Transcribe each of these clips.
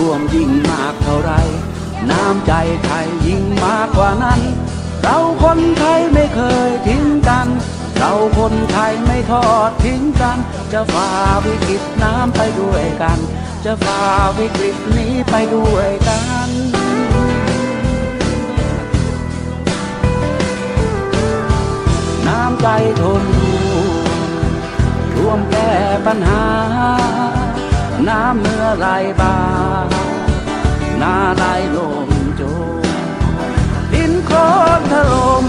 ท่วมยิ่งมากเท่าไร น้ำใจไทยยิ่งมากกว่านั้น เราคนไทยไม่เคยทิ้งกัน เราคนไทยไม่ทอดทิ้งกัน จะฝ่าวิกฤตน้ำไปด้วยกัน จะฝ่าวิกฤตนี้ไปด้วยกันน้ำใจทนร่วมแก้ปัญหา เมื่อไรบาหน้าไรลมโจมดินโคลนถล่ม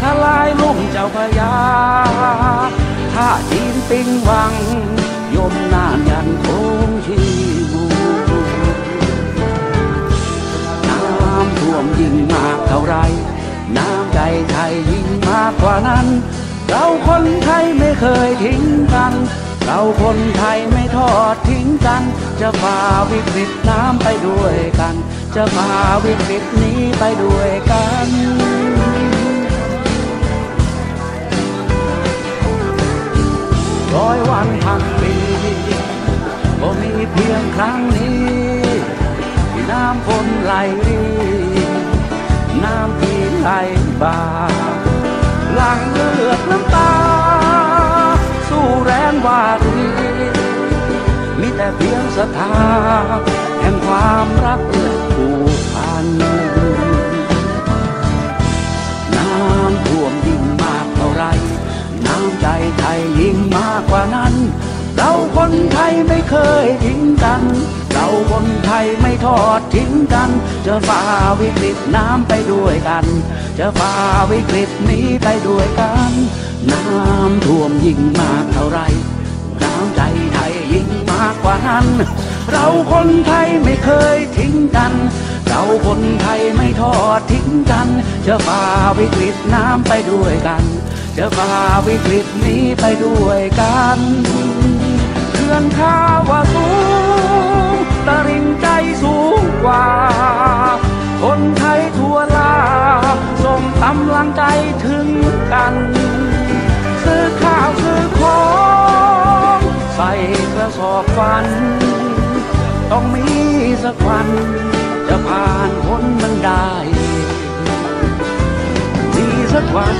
ทลายลุ่มเจ้าพยาถ้าจีนปิงวัง ยมนานยันคงชีวูน้ำท่วมยิ่งมากเท่าไร น้ำใจไทยยิ่งมากกว่านั้น เราคนไทยไม่เคยทิ้งกัน เราคนไทยไม่ทอดทิ้งกัน จะฝ่าวิกฤตน้ำไปด้วยกัน จะฝ่าวิกฤตนี้ไปด้วยกันร้อยวันพันปีก็มีเพียงครั้งนี้ที่น้ำฝนไหลรีน้ำที่ไหลบ่า วาดีมีแต่เพียงศรัทธาแห่งความรักและผูกพันน้ำท่วมยิ่งมากเท่าไร น้ำใจไทยยิ่งมากกว่านั้น เราคนไทยไม่เคยทิ้งกัน เราคนไทยไม่ทอดทิ้งกัน จะฝ่าวิกฤตน้ำไปด้วยกัน จะฝ่าวิกฤตนี้ไปด้วยกัน น้ำท่วมยิ่งมากเท่าไร น้ำใจไทยยิ่งมากกว่านั้น เราคนไทยไม่เคยทิ้งกัน เราคนไทยไม่ทอดทิ้งกัน จะฝ่าวิกฤตน้ำไปด้วยกัน จะฝ่าวิกฤตนี้ไปด้วยกันเขื่อนข้าวาสูง ตริงใจสูงกว่า คนไทยทั่วลาส่งกำลังใจถึงกัน ซื้อข้าวซื้อของใส่กระสอบฟัน ต้องมีสักวัน จะผ่านพ้นมันได้มีสักวัน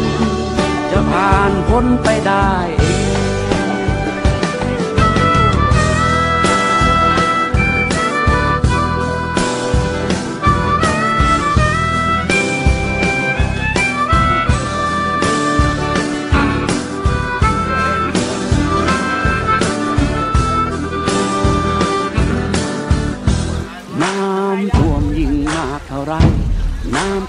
จะผ่านพ้นไปได้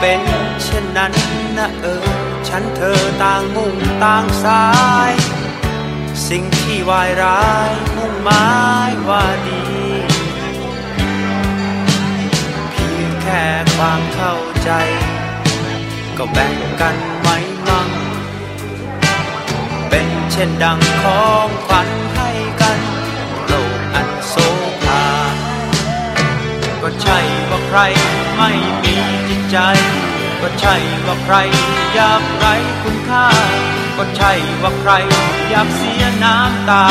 เป็นเช่นนั้นนะเออ ฉันเธอต่างมุ่งต่างสาย สิ่งที่วายร้ายมุ่งหมายว่าดีเพียงแความเข้าใจ ก็แบ่งกันไหมมั่งเป็นเช่นดังของขวัญ ใครไม่มีจิตใจ ก็ใช่ว่าใครอยากไรคุณค่า ก็ใช่ว่าใครอยากเสียน้ำตา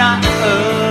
นะเออ